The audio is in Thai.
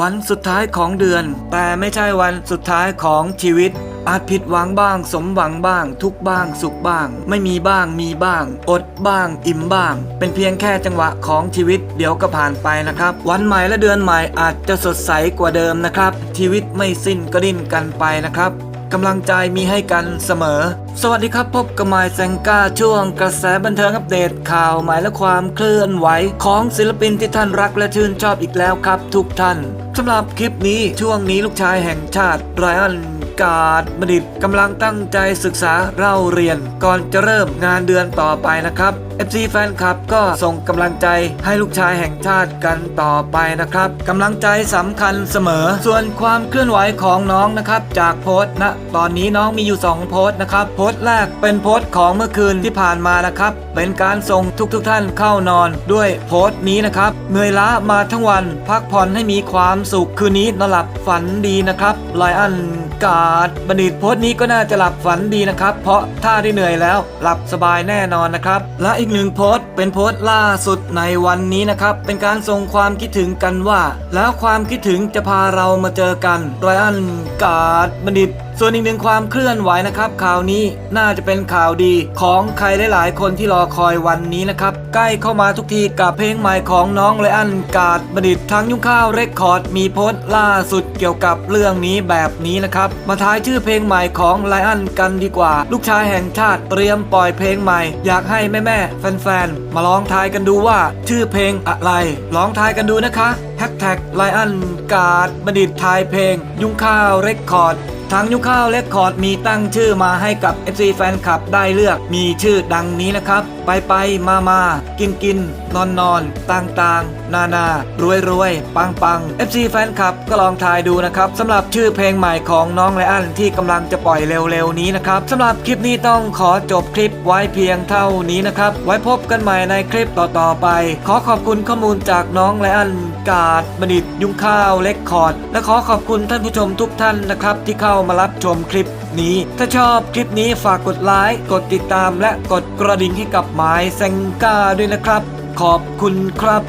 วันสุดท้ายของเดือน แต่ไม่ใช่วันสุดท้ายของชีวิต อาจผิดหวังบ้าง สมหวังบ้าง ทุกบ้างสุขบ้าง ไม่มีบ้างมีบ้าง อดบ้าง อิ่มบ้าง เป็นเพียงแค่จังหวะของชีวิต เดี๋ยวก็ผ่านไปนะครับ วันใหม่และเดือนใหม่อาจจะสดใสกว่าเดิมนะครับ ชีวิตไม่สิ้นก็ดิ้นกันไปนะครับ กำลังใจมีให้กันเสมอ สวัสดีครับพบกับมายแซงก้าช่วงกระแสบันเทิงอัปเดตข่าวหมายและความเคลื่อนไหว ของศิลปินที่ท่านรักและชื่นชอบอีกแล้วครับ ทุกท่านสำหรับคลิปนี้ช่วงนี้ลูกชายแห่งชาติไรอัน การ์ดบดิตกำลังตั้งใจศึกษาเล่าเรียน ก่อนจะเริ่มงานเดือนต่อไปนะครับ FC แฟนคลับก็ส่งกำลังใจให้ลูกชายแห่งชาติกันต่อไปนะครับกำลังใจสำคัญเสมอ ส่วนความเคลื่อนไหวของน้องนะครับจากโพสต์ณตอนนี้น้องมีอยู่ 2 โพสต์นะครับ โพสต์แรกเป็นโพสต์ของเมื่อคืนที่ผ่านมานะครับ เป็นการส่งทุกๆทท่านเข้านอนด้วยโพสต์นี้นะครับเหนื่อยล้ามาทั้งวัน พักผ่อนให้มีความสุขคืนนี้นอนหลับฝันดีนะครับไลอันกาด บัณฑิตโพสต์นี้ก็น่าจะหลับฝันดีนะครับ เพราะถ้าได้เหนื่อยแล้วหลับสบายแน่นอนนะครับ และอีกหนึ่งโพสต์เป็นโพสต์ล่าสุดในวันนี้นะครับ เป็นการส่งความคิดถึงกันว่า แล้วความคิดถึงจะพาเรามาเจอกันไรอันกาดบัณฑิตส่วนอีกหนึ่งความเคลื่อนไหวนะครับข่าวนี้น่าจะเป็นข่าวดีของใครหลายๆคนที่รอคอยวันนี้นะครับใกล้เข้ามาทุกทีกับเพลงใหม่ของน้องไรอันกาดบัณฑิตทั้งยุ่งข้าวเรคคอร์ดมีโพสต์ล่าสุดเกี่ยวกับเรื่องนี้แบบนี้นะครับมาท้ายชื่อเพลงใหม่ของไลอันกันดีกว่า ลูกชายแห่งชาติเตรียมปล่อยเพลงใหม่ อยากให้แม่ๆแฟนๆมาลองทายกันดูว่า ชื่อเพลงอะไรลองทายกันดูนะคะแฮชแท็กไลอันกาดบัณฑิตทายเพลง ยุ่งข้าวเรคคอร์ด ทางยุคข้าวเลคคอร์ดมีตั้งชื่อมาให้กับ FC แฟนคลับได้เลือกมีชื่อดังนี้นะครับ ไปไปมามากินกินนอนนอนต่างต่างนานารวยรวยปังปัง FC แฟนคลับก็ลองทายดูนะครับสำหรับชื่อเพลงใหม่ของน้องไลอันที่กำลังจะปล่อยเร็วๆนี้นะครับสำหรับคลิปนี้ต้องขอจบคลิปไว้เพียงเท่านี้นะครับ ไว้พบกันใหม่ในคลิปต่อๆไป ขอขอบคุณข้อมูลจากน้องไลอันกาดบัณฑิต ยุงข้าวเลคคอร์ดและขอขอบคุณท่านผู้ชมทุกท่านนะครับที่เข้ามารับชมคลิปนี้ ถ้าชอบคลิปนี้ฝากกดไลค์กดติดตามและกดกระดิ่งให้กับหมายแซงกาด้วยนะครับ ขอบคุณครับ